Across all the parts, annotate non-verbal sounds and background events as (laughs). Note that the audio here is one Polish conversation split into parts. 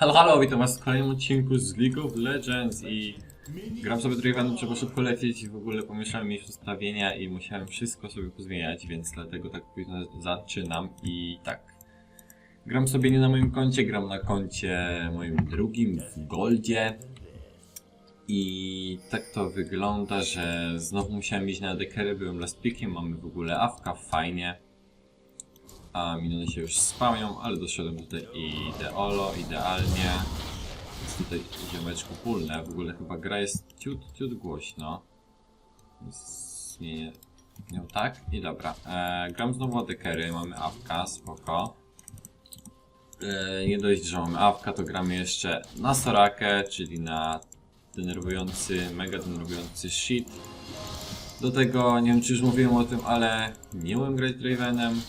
Halo, halo, witam was w kolejnym odcinku z League of Legends i gram sobie Dravenem, trzeba szybko lecieć. I w ogóle pomieszałem mi ustawienia i musiałem wszystko sobie pozmieniać, więc dlatego tak późno zaczynam i tak. Gram sobie nie na moim koncie, gram na koncie moim drugim w Goldzie. I tak to wygląda, że znowu musiałem iść na dekery, byłem last pickiem, mamy w ogóle awka, fajnie a miniony się już spełnią, ale doszedłem tutaj ideolo, idealnie. Jest tutaj ziomeczku pólne, w ogóle chyba gra jest ciut, ciut głośno. Zmienię ją tak i dobra. E, gram znowu o dekery, mamy awka, spoko. E, nie dość, że mamy awka, to gramy jeszcze na Sorakę, czyli na denerwujący, mega denerwujący shit. Do tego, nie wiem czy już mówiłem o tym, ale nie umiem grać Dravenem.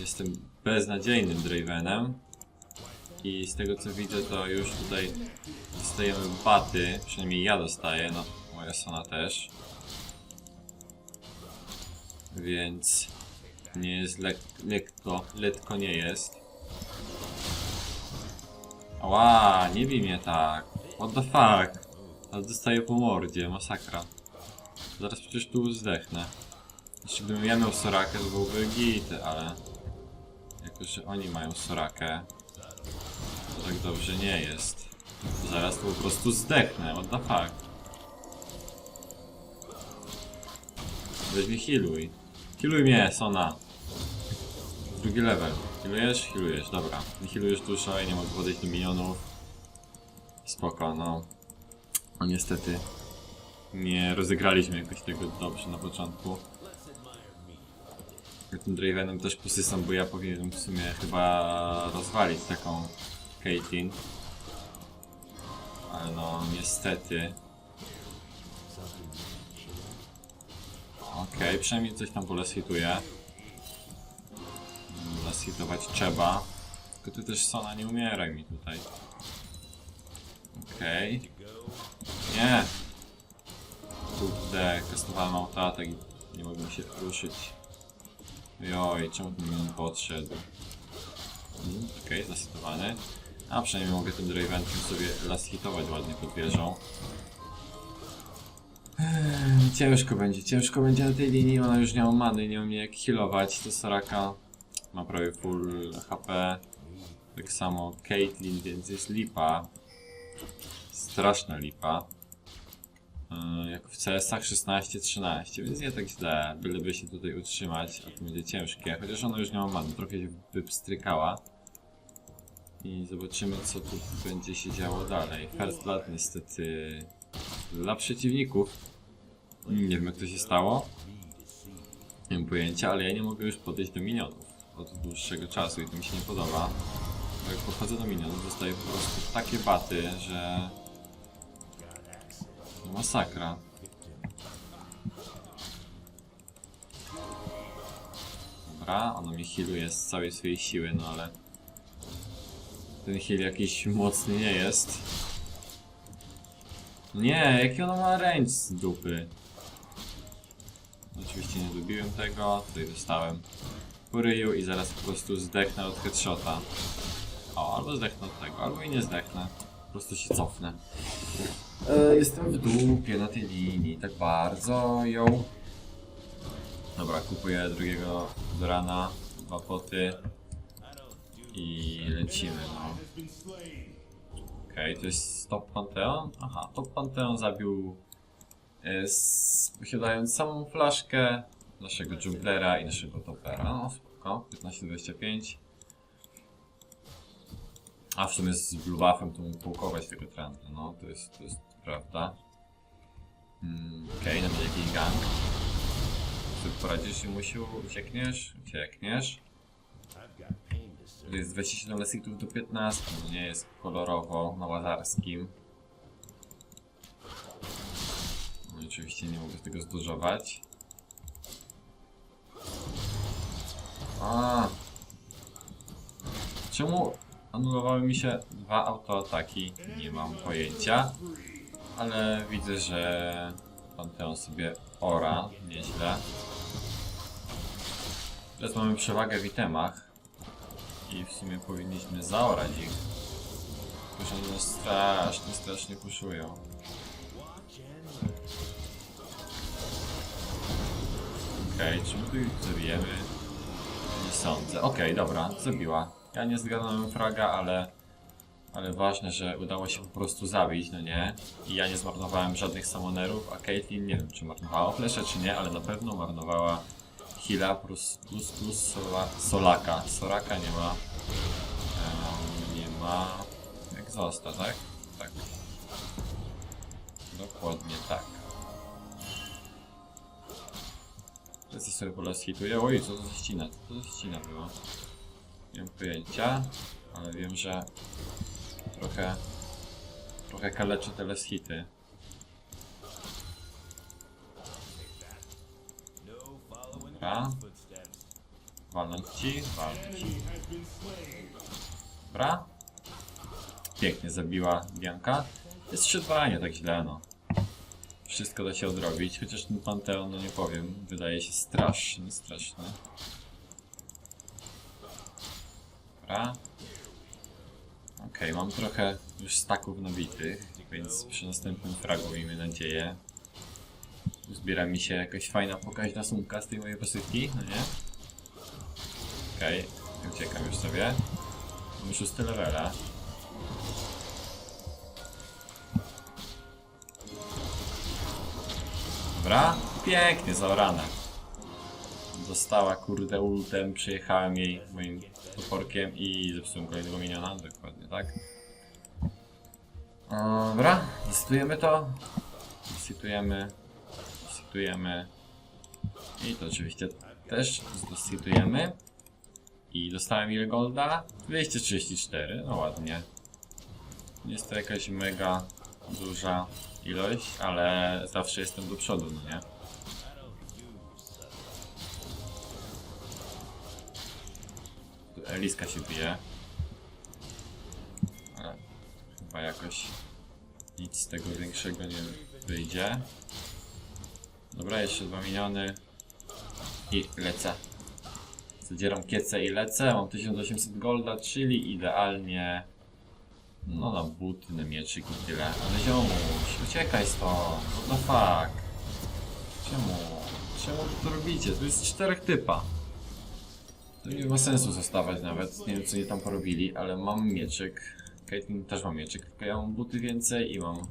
Jestem beznadziejnym Dravenem. I z tego co widzę, to już tutaj dostajemy baty. Przynajmniej ja dostaję, no moja Sona też. Więc nie jest lek lekko, letko nie jest. Ała, nie bij mnie tak. What the fuck? Ale dostaję po mordzie, masakra. Zaraz przecież tu zdechnę. Jeszcze gdybym ja miał Sorakę, to byłby git, ale... Jako, że oni mają Sorakę, to tak dobrze nie jest. Zaraz to po prostu zdechnę, what the fuck. Weź mnie healuj. Healuj mnie, Sona. Drugi level. Healujesz? Healujesz, dobra. Nie healujesz dużo, ja nie mogę podejść do minionów. Spoko, no. No niestety. Nie rozegraliśmy jakoś tego dobrze na początku. Ja tym Dravenem też posysam, bo ja powinienem w sumie chyba rozwalić taką Caitlyn. Ale no, niestety. Okej, przynajmniej coś tam pole hituje. Hitować trzeba. Tylko ty też Sona nie umieraj mi tutaj. Okej. Nie! Kurde, kastowałem autoatak i nie mogłem się ruszyć. Joj, czemu ten minion podszedł? Hmm, Okej, okay, zasytowany. A przynajmniej mogę tym Dravenkiem sobie last hitować ładnie pod wieżą. Eee, Ciężko będzie, ciężko będzie na tej linii, ona już nie ma many, nie umie jak healować, to Soraka ma prawie full HP. Tak samo Caitlyn, więc jest lipa. Straszna lipa. Yy, jak w CS-ach 16-13, więc nie tak źle, byleby się tutaj utrzymać, a to będzie ciężkie, chociaż ona już nie ma many, trochę się wypstrykała. I zobaczymy co tu będzie się działo dalej. First Blood niestety dla przeciwników. Nie wiem jak to się stało. Nie mam pojęcia, ale ja nie mogę już podejść do minionów od dłuższego czasu i to mi się nie podoba. Bo jak podchodzę do minionów, dostaję po prostu takie baty, że... Masakra. Dobra, ono mi healuje z całej swojej siły, no ale... Ten heal jakiś mocny nie jest. Nie, jaki ono ma range z dupy. Oczywiście nie lubiłem tego, tutaj dostałem po ryju i zaraz po prostu zdechnę od headshota. O, albo zdechnę od tego, albo i nie zdechnę. Po prostu się cofnę. E, jestem w dupie na tej linii, tak bardzo ją. Dobra, kupuję drugiego Dorana, dwa poty i lecimy, no. Okej, to jest Top Pantheon? Aha, Top Pantheon zabił e, posiadając samą flaszkę naszego dżunglera i naszego topera. No spoko, 15-25. A w sumie z blue buffem to mógł tego trenda, no to jest, to jest prawda. Mm, Okej, okay, będzie jakiś gang. Sobie poradzisz się musiał, uciekniesz, uciekniesz. Jest 27 lesitów do 15, no nie jest kolorowo na łazarskim. No oczywiście nie mogę tego zdużować. A. Czemu anulowały mi się dwa autoataki? Nie mam pojęcia. Ale widzę, że Panteon sobie ora nieźle. Teraz mamy przewagę w itemach. I w sumie powinniśmy zaorać ich. Że one strasznie, strasznie puszują. Okej, czy my tu zabijemy? Nie sądzę. Okej, dobra, zabiła. Ja nie zgadnąłem fraga, ale... Ale ważne, że udało się po prostu zabić, no nie? I ja nie zmarnowałem żadnych samonerów, a Caitlyn nie wiem, czy marnowała flesze, czy nie, ale na pewno marnowała Hila plus, plus, plus sola, Solaka. Soraka nie ma. Em, nie ma. Exhausta, tak? Tak. Dokładnie tak. Lecę sobie po las. Oj, co to za ścina? Co to za ścina była? Nie mam pojęcia, ale wiem, że trochę trochę kaleczy te las hity. Dobra. Walnąć ci, walnąć ci. Dobra. Pięknie zabiła Bianka. Jest 3-2, nie tak źle, no. Wszystko da się odrobić, chociaż ten Panteon, no nie powiem, wydaje się straszny, straszny. Dobra. Okej, mam trochę już staków nabitych, więc przy następnym fragu miejmy nadzieję. Zbiera mi się jakaś fajna pokaźna sumka z tej mojej posypki, no nie? Okej, uciekam już sobie. Mam szósty levela. Dobra, pięknie zaorane. Dostała kurde ultem, przyjechałem jej moim toporkiem i zepsułem kolejnego miniona, dokładnie tak. Dobra, licytujemy to. Licytujemy. Licytujemy. I to oczywiście też zlicytujemy. I dostałem ile golda? 234, no ładnie. Nie jest to jakaś mega duża ilość, ale zawsze jestem do przodu, no nie? Tu Eliska się bije. Ale chyba jakoś nic z tego większego nie wyjdzie. Dobra, jeszcze dwa miniony. I lecę. Zadzieram kiecę i lecę. Mam 1800 golda, czyli idealnie no na buty, na mieczyk i tyle. Ale ziomuś, uciekaj stąd. What the fuck? Czemu? Czemu to robicie? Tu jest czterech typa. Nie ma sensu zostawać nawet. Nie wiem co nie tam porobili, ale mam mieczyk. Caitlyn też ma mieczyk, tylko ja mam buty więcej i mam um,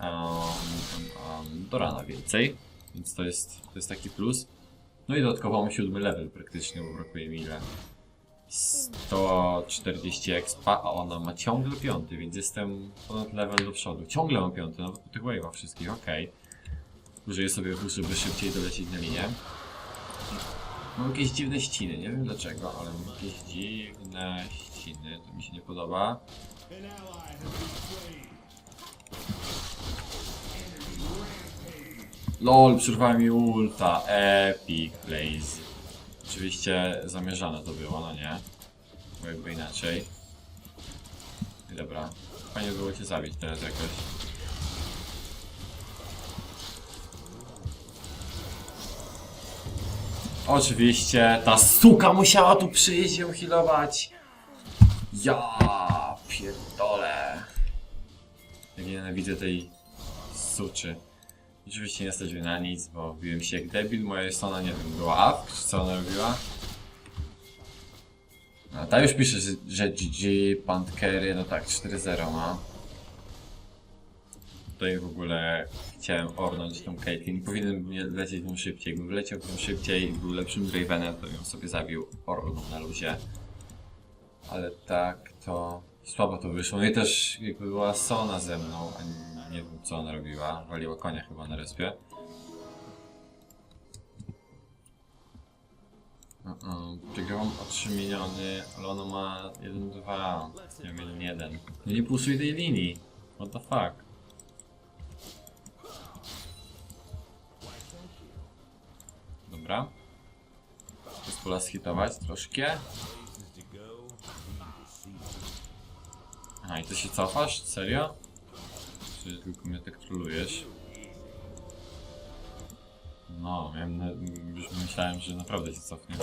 um, do rana więcej. Więc to jest, to jest taki plus. No i dodatkowo mam siódmy level praktycznie, bo brakuje mi ile? 140 expa, a ona ma ciągle piąty, więc jestem ponad level do przodu. Ciągle mam piąty, nawet po tych wave'ach wszystkich, okej. Użyję sobie wóz, żeby szybciej dolecieć na linię. Mam jakieś dziwne ściny, nie wiem dlaczego, ale mam jakieś dziwne ściny, to mi się nie podoba. LOL, przerwałem mi ulta, epic blaze. Oczywiście zamierzone to było, no nie? Bo jakby inaczej. Dobra. Fajnie było cię zabić teraz jakoś. Oczywiście, ta suka musiała tu przyjść ją healować. Ja pierdolę. Jak nienawidzę tej suczy. Oczywiście nie stać na nic, bo biłem się jak debil. Moja strona, nie wiem, była up, czy co ona robiła? A ta już pisze, że, GG, Pantkery, no tak, 4-0 ma. Tutaj w ogóle chciałem ornąć tą Caitlyn. Powinienem nie lecieć tą szybciej. Gdybym wleciał tą szybciej i był lepszym Dravenem, to ją sobie zabił orną na luzie. Ale tak to słabo to wyszło. No i też jakby była Sona ze mną, a nie, nie wiem co ona robiła. Waliła konia chyba na respie. Uh-uh. Przegrałam o 3 miliony, ale ona ma 1-2. Ja mam 1-1. No nie puszuj tej linii. What the fuck? Dobra. Jest pola schitować troszkę. Aha, i ty się cofasz? Serio? Czy tylko mnie tak trolujesz? No, miałem na, już myślałem, że naprawdę się cofnie.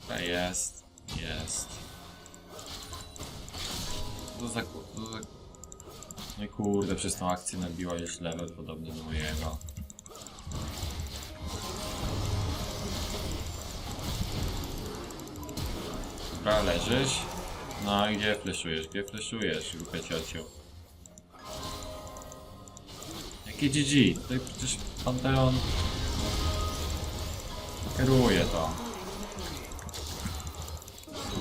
Dobra, jest. Jest. To za, to za... Nie kurde, przez tą akcję nabiła już level podobny do mojego. Dobra, leżysz. No i gdzie fleszujesz? Gdzie fleszujesz, głupia ciociu? Jakie GG? Tutaj przecież Panteon kieruje to.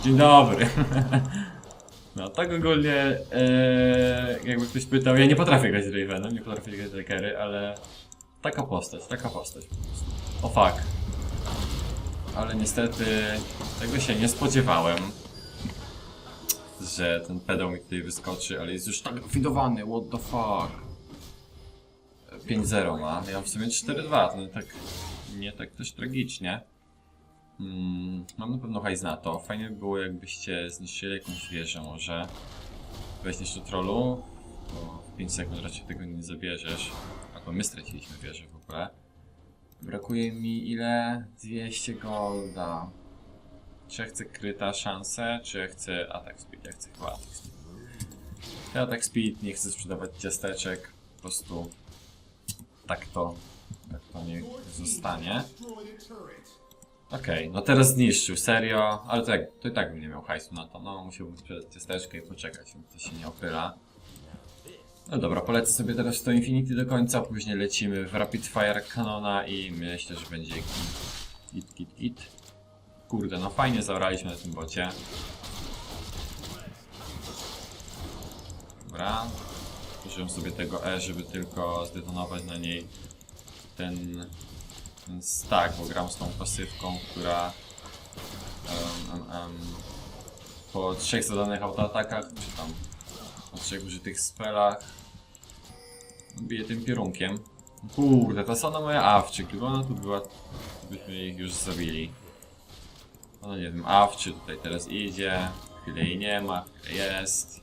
Dzień dobry. (laughs) No tak ogólnie, e, jakby ktoś pytał, ja nie potrafię grać z Ravenem, nie potrafię grać z Rakery, ale taka postać, taka postać po prostu. O fuck. Ale niestety tego się nie spodziewałem, że ten pedał mi tutaj wyskoczy, ale jest już tak widowany, what the fuck. 5-0 ma, ja w sumie 4-2, to nie tak, nie tak też tragicznie. Mm, mam na pewno hajs na to. Fajnie by było jakbyście zniszczyli jakąś wieżę może. Weźmiesz do trollu, bo w 5 sekund raczej tego nie zabierzesz. Albo my straciliśmy wieżę w ogóle. Brakuje mi ile? 200 golda. Czy ja chcę kryta szansę, czy ja chcę atak speed? Ja chcę chyba atak speed. Chcę atak speed, nie chcę sprzedawać ciasteczek. Po prostu tak to, tak to niech zostanie. Okej, no teraz zniszczył, serio, ale to, jak, to i tak bym nie miał hajsu na to, no musiałbym sprzedać ciasteczkę i poczekać, to się nie opyla. No dobra, polecę sobie teraz to Infinity do końca, później lecimy w Rapid Fire Canona i myślę, że będzie git, git, git. Kurde, no fajnie zaoraliśmy na tym bocie. Dobra, użyłem sobie tego E, żeby tylko zdetonować na niej ten więc tak, bo gram z tą pasywką, która em, em, em, po trzech zadanych autoatakach, czy tam po trzech użytych spelach bije tym pierunkiem. Kurde, to są moje awczy, gdyby ona tu była, byśmy ich już zabili. No nie wiem, awczy tutaj teraz idzie, chwilę jej nie ma, chwilę jest.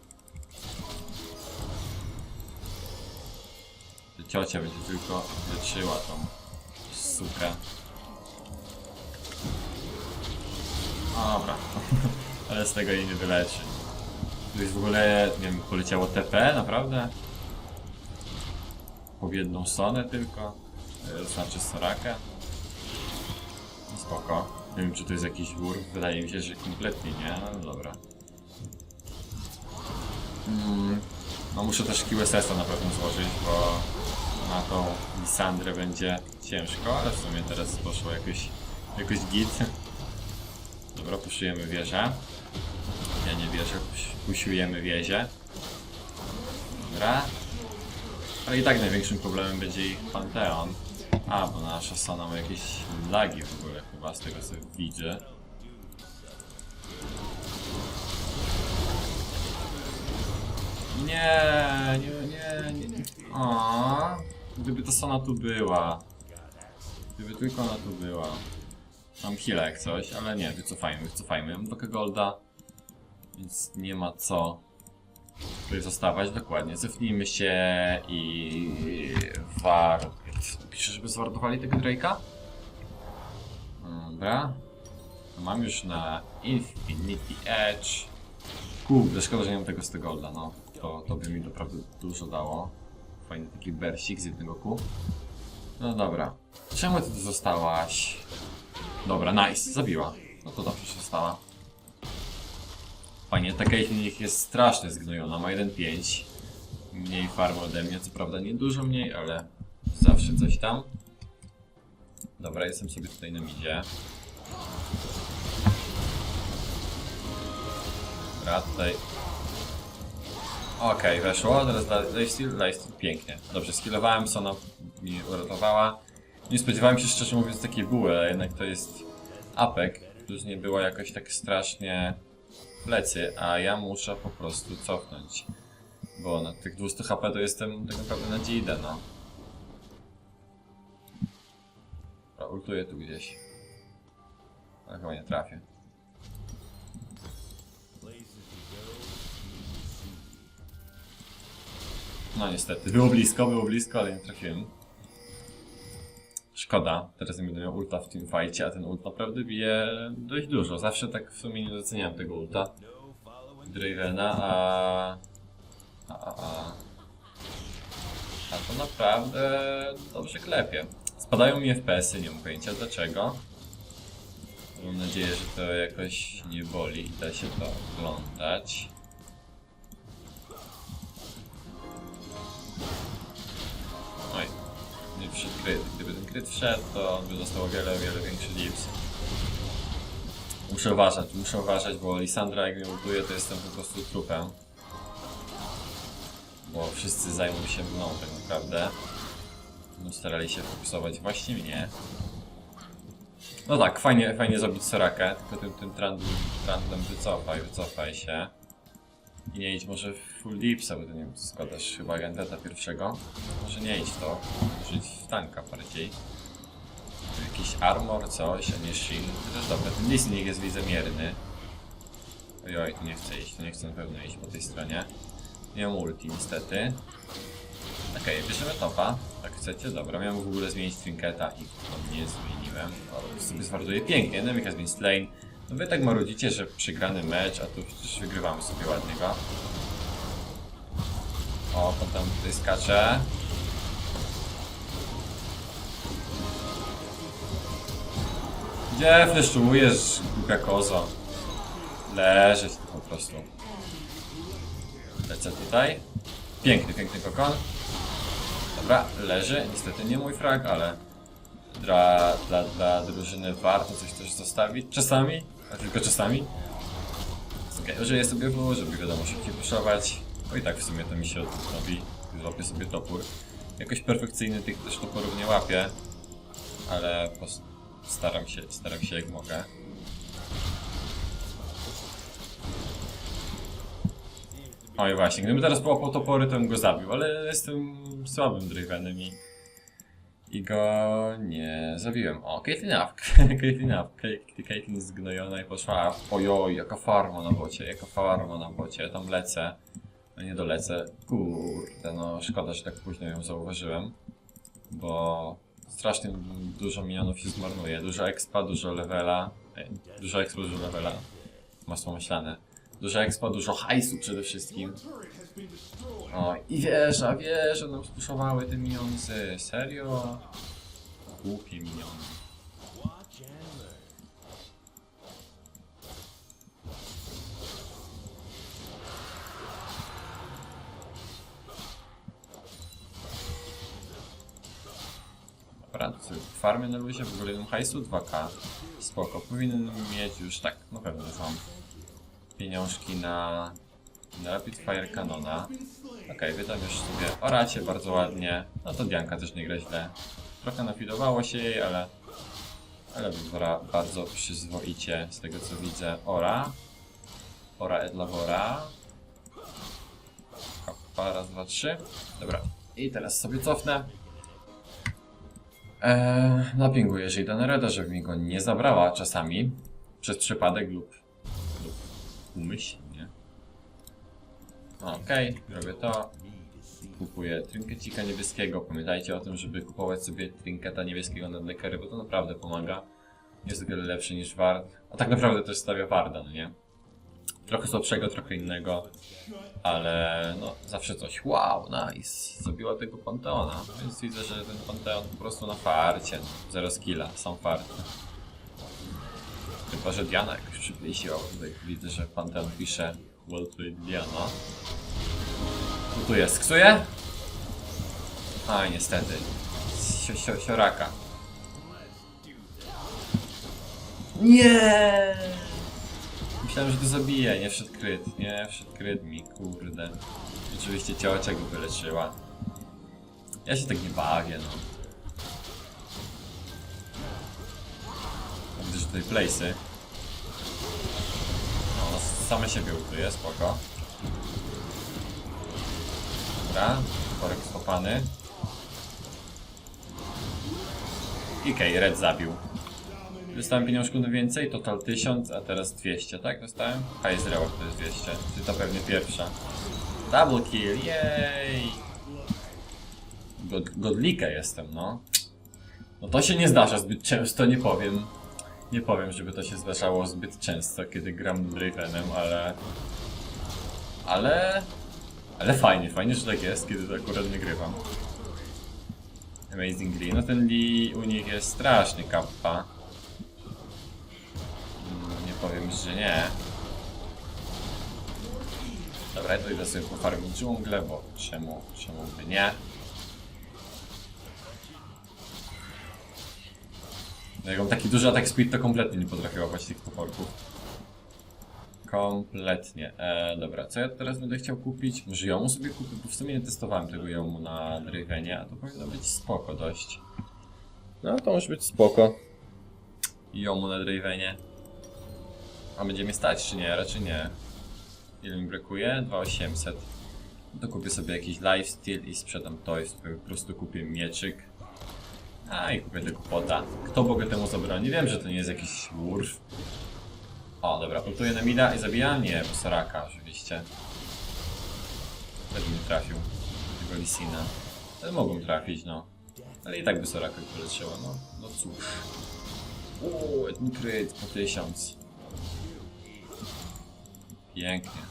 Ta Ciocia będzie tylko leczyła tą sukę. No Dobra, (laughs) ale z tego jej nie wyleczy. Tu jest w ogóle, nie wiem, poleciało TP, naprawdę? Po jedną stronę tylko, e, znaczy Sorakę. No spoko. Nie wiem, czy to jest jakiś wór, wydaje mi się, że kompletnie nie, no dobra. Mm, no muszę też QSS-a na pewno złożyć, bo na tą Lisandrę będzie ciężko, ale w sumie teraz poszło jakoś, jakoś git. Dobra, puszujemy wieżę. Ja nie wierzę, pusiujemy wieżę. Dobra. Ale i tak największym problemem będzie ich Panteon. A, bo nasza Sona ma jakieś lagi w ogóle chyba, z tego co widzę. Nie, nie, nie, nie. O, gdyby ta Sona tu była. Gdyby tylko ona tu była. Mam heal'a jak coś, ale nie, wycofajmy, wycofajmy. Mam tylko golda, więc nie ma co tutaj zostawać. Dokładnie, cofnijmy się i... War... Piszę, żeby zwardowali tego Drake'a? Dobra. Mam już na Infinity Edge. Kurde, szkoda, że nie mam tego z tego golda, no. To, to by mi naprawdę dużo dało. Fajny taki bersik z jednego kół. No dobra. Czemu ty tu zostałaś? Dobra, nice, zabiła. No to dobrze się stała. Fajnie, ta Caitlyn jest strasznie zgnojona, ma 1.5. Mniej farmy ode mnie, co prawda nie dużo mniej, ale zawsze coś tam. Dobra, jestem sobie tutaj na midzie. Dobra, tutaj Okej, weszło, teraz lifesteal, lifesteal, pięknie. Dobrze, skillowałem, Sona mi uratowała. Nie spodziewałem się szczerze mówiąc takiej buły, ale jednak to jest apek, plus nie było jakoś tak strasznie plecy, a ja muszę po prostu cofnąć. Bo na tych 200 HP to jestem tak naprawdę na no. Dobra, ultuję tu gdzieś. Ale chyba nie trafię. No niestety, było blisko, było blisko, ale nie trafiłem. Szkoda. Teraz nie będę miał ulta w fajcie, a ten ult naprawdę bije dość dużo. Zawsze tak w sumie nie doceniałem tego ulta. Dravena, a... A, a, a... A to naprawdę dobrze klepie. Spadają mi FPS-y, nie mam pojęcia dlaczego. Mam nadzieję, że to jakoś nie boli i da się to oglądać. Oj, nie wszedł kryt. Wszedł, to by zostało wiele, wiele większy lips. Muszę uważać, muszę uważać, bo Lisandra jak mnie ultuje, to jestem po prostu trupem. Bo wszyscy zajmą się mną tak naprawdę. Będą starali się fokusować właśnie mnie. No tak, fajnie, fajnie zrobić Sorakę, tylko tym, tym trandem, trandem wycofaj, wycofaj się. I nie idź może w full dipsa, bo to nie wiem, składasz chyba Ganteta pierwszego. Może nie idź to, w tanka bardziej. Jakiś armor, coś, a nie shield. Też dobre, ten listening jest widzę mierny. Ojoj, nie chcę iść, nie chcę na pewno iść po tej stronie. Nie mam ulti niestety. Okej, bierzemy topa. Tak chcecie? Dobra, miałem w ogóle zmienić trinketa i to nie zmieniłem. O, sobie zwarduje pięknie, has been slain. No wy tak marudzicie, że przegrany mecz, a tu przecież wygrywamy sobie ładnie go. O, potem tutaj skacze. Gdzie fleszujesz, głupia kozo? Leżeć tu po prostu. Lecę tutaj. Piękny, piękny kokon. Dobra, leży. Niestety nie mój frag, ale dla, dla, dla drużyny warto coś też zostawić. Czasami, a tylko czasami. Okej, użyję sobie W, żeby wiadomo szybciej puszować. Bo i tak w sumie to mi się robi. Złapię sobie topór. Jakoś perfekcyjny tych też toporów nie łapię. Ale pos- staram się, staram się jak mogę. Oj właśnie, gdybym teraz połapał topory, to bym go zabił, ale jestem słabym Dravenem i... I go nie zabiłem. O, Caitlyn up, (laughs) Caitlyn up, Cait- Caitlyn zgnojona i poszła. Ojoj, jaka farma na bocie, jaka farma na bocie, tam lecę. No nie dolecę, kurde, no szkoda, że tak późno ją zauważyłem. Bo strasznie dużo minionów się zmarnuje, dużo expa, dużo levela. Dużo expa, dużo levela. Masło myślane. Dużo expa, dużo hajsu przede wszystkim. O, i wieża, wieża nam spuszowały te minionsy. Serio? Głupie miniony. Farmy na luzie, w ogóle jeden hajsu, 2k. Spoko, powinien mieć już, tak, na pewno już mam pieniążki na, na Rapid Fire Canona. Okej, wy tam już sobie oracie bardzo ładnie. No to Dianka też nie gra źle. Trochę nafidowało się jej, ale ale Wora bardzo przyzwoicie z tego co widzę. Ora. Ora Edlawora. Raz, dwa, trzy. Dobra. I teraz sobie cofnę. Eee, napinguję Jada Reda, żeby mi go nie zabrała czasami. Przez przypadek lub, lub umyślnie. Okej, robię to. Kupuję trinkecika niebieskiego. Pamiętajcie o tym, żeby kupować sobie trinketa niebieskiego na dekery, bo to naprawdę pomaga. Jest o wiele lepszy niż ward. A tak naprawdę też stawia warda, no nie? Trochę słabszego, trochę innego. Ale no, zawsze coś. Wow, nice. Zabiła tego Panteona. Więc widzę, że ten Panteon po prostu na farcie. No. Zero skilla, sam fart. Chyba, że Diana jakoś przybliżyła. Tutaj widzę, że Panteon pisze Well played Diana. Co tu jest? Ksuje? A, niestety. Sio, sioraka. Nie! Myślałem, że to zabije, nie wszedł kryt, nie wszedł kryt mi, kurde. Oczywiście ciałeczek go wyleczyła. Ja się tak nie bawię, no. Widzę, tutaj place'y. No, same siebie utuje, spoko. Dobra, korek skopany. I okej, Red zabił. Dostałem pieniążków więcej, total 1000, a teraz 200, tak? Dostałem? High Zero to jest 200, czyli to pewnie pierwsza. Double kill, jej! God, godlika jestem, no. No to się nie zdarza zbyt często, nie powiem. Nie powiem, żeby to się zdarzało zbyt często, kiedy gram Dravenem, ale... Ale... Ale fajnie, fajnie, że tak jest, kiedy to akurat wygrywam. Amazing Lee. No ten Lee u nich jest strasznie kappa. Powiem, że nie. Dobra, to idę sobie pofarmić dżunglę, bo czemu, czemu by nie? No Jak mam taki duży atak speed, to kompletnie nie potrafię łapać tych toporków. Kompletnie. E, dobra, co ja teraz będę chciał kupić? Może jomu sobie kupię, bo w sumie nie testowałem tego jomu na Dravenie, a to powinno być spoko dość. No to może być spoko. Jomu na Dravenie. A będzie mnie stać, czy nie? Raczej nie. Ile mi brakuje? 2800. To kupię sobie jakiś lifesteal i sprzedam to sobie po prostu kupię mieczyk. A i kupię tego pota. Kto Boga temu zabroni? Wiem, że to nie jest jakiś wurf. O, dobra, ultuję na mida i zabijam? Nie, bo Soraka oczywiście. Wtedy mi trafił. Tego Lisina. Ale mogą trafić, no. Ale i tak by Soraka poleciała, no. No cóż. Uuu, ten kryt po tysiąc. Pięknie.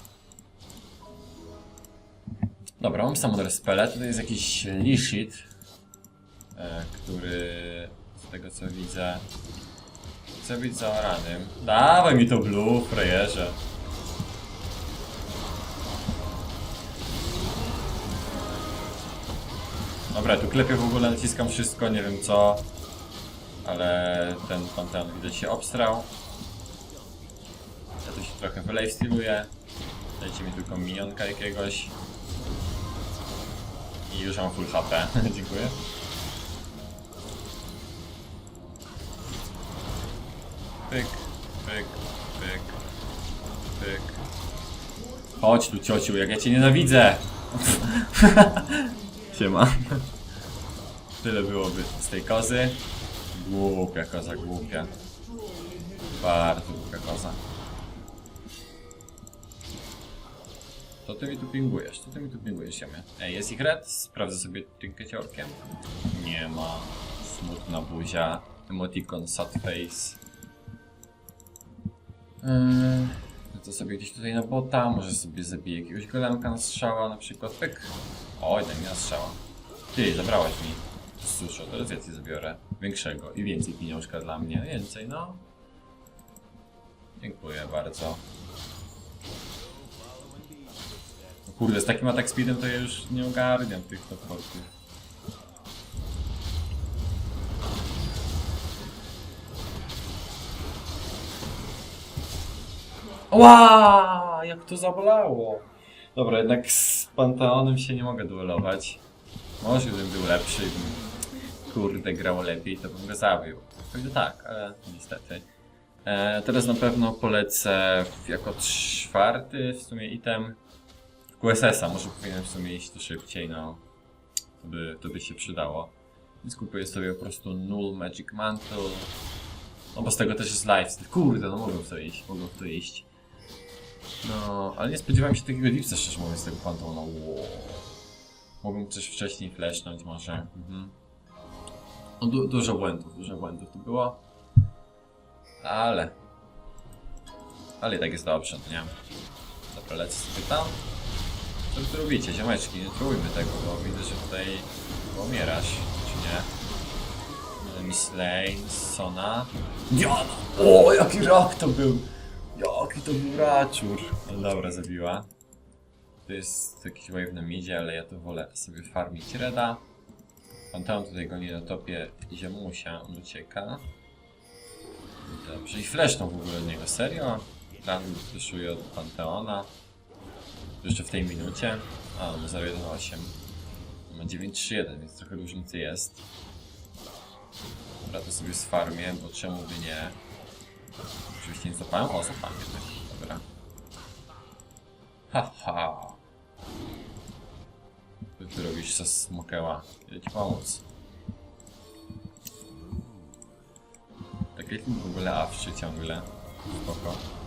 Dobra, mam Summoner Spell. Tutaj jest jakiś Lishit, e, który z tego co widzę chce być zaoranym. Dawaj mi to blue, frajerze. Dobra, tu klepię w ogóle, naciskam wszystko, nie wiem co. Ale ten panteon widać się obstrał. Ja tu się trochę wylifestyluję. Dajcie mi tylko minionka jakiegoś. I już mam full HP. (laughs) Dziękuję. Pyk, pyk, pyk, pyk. Chodź tu ciociu, jak ja cię nienawidzę! (laughs) Siema. Tyle byłoby z tej kozy. Głupia koza, głupia. Bardzo głupia koza. To ty mi tu pingujesz, to ty mi tu pingujesz, ziemię. Ej, jest ich red? Sprawdzę sobie trinkeciorkiem. Nie ma. Smutna buzia. Emoticon, sad face. Yy, to sobie gdzieś tutaj na bota, może sobie zabiję jakiegoś golemka na strzała, na przykład pyk. Oj, daj mi na strzała. Ty, zabrałeś mi. Suszo, teraz ja ci zabiorę. Większego i więcej pieniążka dla mnie. Więcej, no. Dziękuję bardzo. No kurde, z takim atak speedem to ja już nie ogarniam tych toporków. Ła, jak to zabolało. Dobra, jednak z Panteonem się nie mogę duelować. Może gdybym był lepszy bym, kurde, grał lepiej, to bym go zabił. Pewnie tak, ale niestety. E, teraz na pewno polecę jako czwarty w sumie item QSS-a. Może powinienem w sumie iść to szybciej, no. To by, to by się przydało. Więc kupuję sobie po prostu Null Magic Mantle. No bo z tego też jest lifestyle. Kurde, no mogę w to iść, mogę w to iść. No, ale nie spodziewałem się takiego dipsa, szczerze mówiąc, z tego Pantona. Wow. Mogłem też wcześniej flashnąć może. Mhm. No, du dużo błędów, dużo błędów tu było. Ale... Ale i tak jest dobrze, no nie? Dobra, lecę sobie tam. Co wy robicie, ziomeczki? Nie próbujmy tego, bo widzę, że tutaj pomierasz, czy nie? Miss Lane, Sona. Diana! O, jaki rak to był! Jaki to był raczur! No dobra, zabiła. To jest jakiś wave na midzie, ale ja to wolę sobie farmić reda. Panteon tutaj goni na topie ziemusia, on ucieka. Dobrze, i fleszną w ogóle od niego, serio? Randall fleszuje od Panteona. Jeszcze w tej minucie. A, no 018. Ma 931, więc trochę różnicy jest. Dobra, to sobie sfarmię, bo czemu by nie? Oczywiście nie zapałem? O, zapałem jednak. Dobra. Haha. Co ty robisz ze smokeła? Idę ci pomóc. Tak jak w ogóle awczy ciągle. Spoko.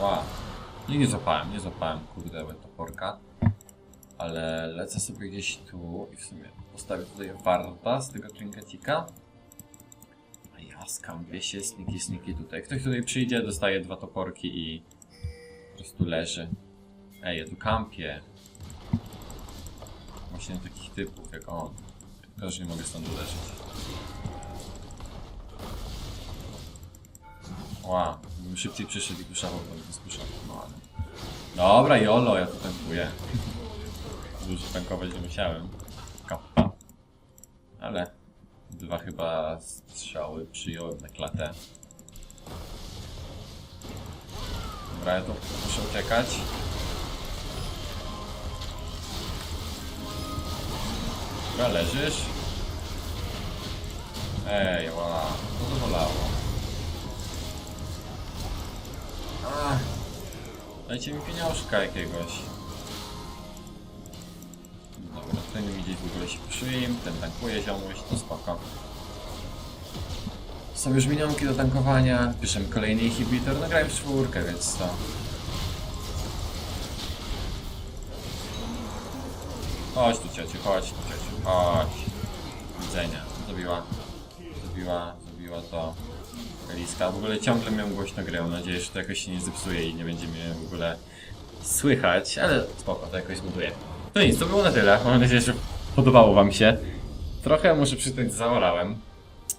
No nie złapałem, nie złapałem, kurde, toporka. Ale lecę sobie gdzieś tu i w sumie postawię tutaj warta z tego trinketika. A ja skampię się, sniki, sniki tutaj. Ktoś tutaj przyjdzie, dostaje dwa toporki i po prostu leży. Ej, ja tu kampię. Właśnie takich typów jak on. Tylko, że nie mogę stąd uderzyć. Ła, gdybym szybciej przyszedł i puszował, to bym spuszczał. No ale... Dobra, jolo, ja tu tankuję. Dużo tankować nie musiałem. Kappa. Ale dwa chyba strzały przyjąłem na klatę. Dobra, ja tu muszę uciekać. Dobra, leżysz. Ej, wow, to to bolało. Dajcie mi pieniążka jakiegoś. Dobra, ten mi gdzieś w ogóle się im, ten tankuje ziomuś, to spoko. Są już minionki do tankowania, piszemy kolejny inhibitor, grałem w czwórkę, więc to... Chodź tu ciociu, chodź tu ciociu, chodź. Widzenia, zabiła, zabiła, zabiła to. Eliska, w ogóle ciągle miałem głośno grę, mam nadzieję, że to jakoś się nie zepsuje i nie będzie mnie w ogóle słychać, ale spoko, to jakoś zbuduję. No nic, to było na tyle, mam nadzieję, że podobało wam się. Trochę muszę przyznać, zaorałem.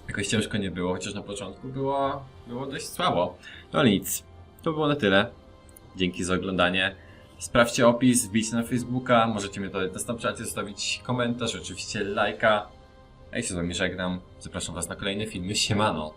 Jakoś ciężko nie było, chociaż na początku było, było dość słabo. No nic, to było na tyle. Dzięki za oglądanie. Sprawdźcie opis, wbijcie na Facebooka, możecie mnie tutaj na Snapchacie zostawić komentarz, oczywiście lajka. Ja się z wami żegnam. Zapraszam was na kolejne filmy. Siemano!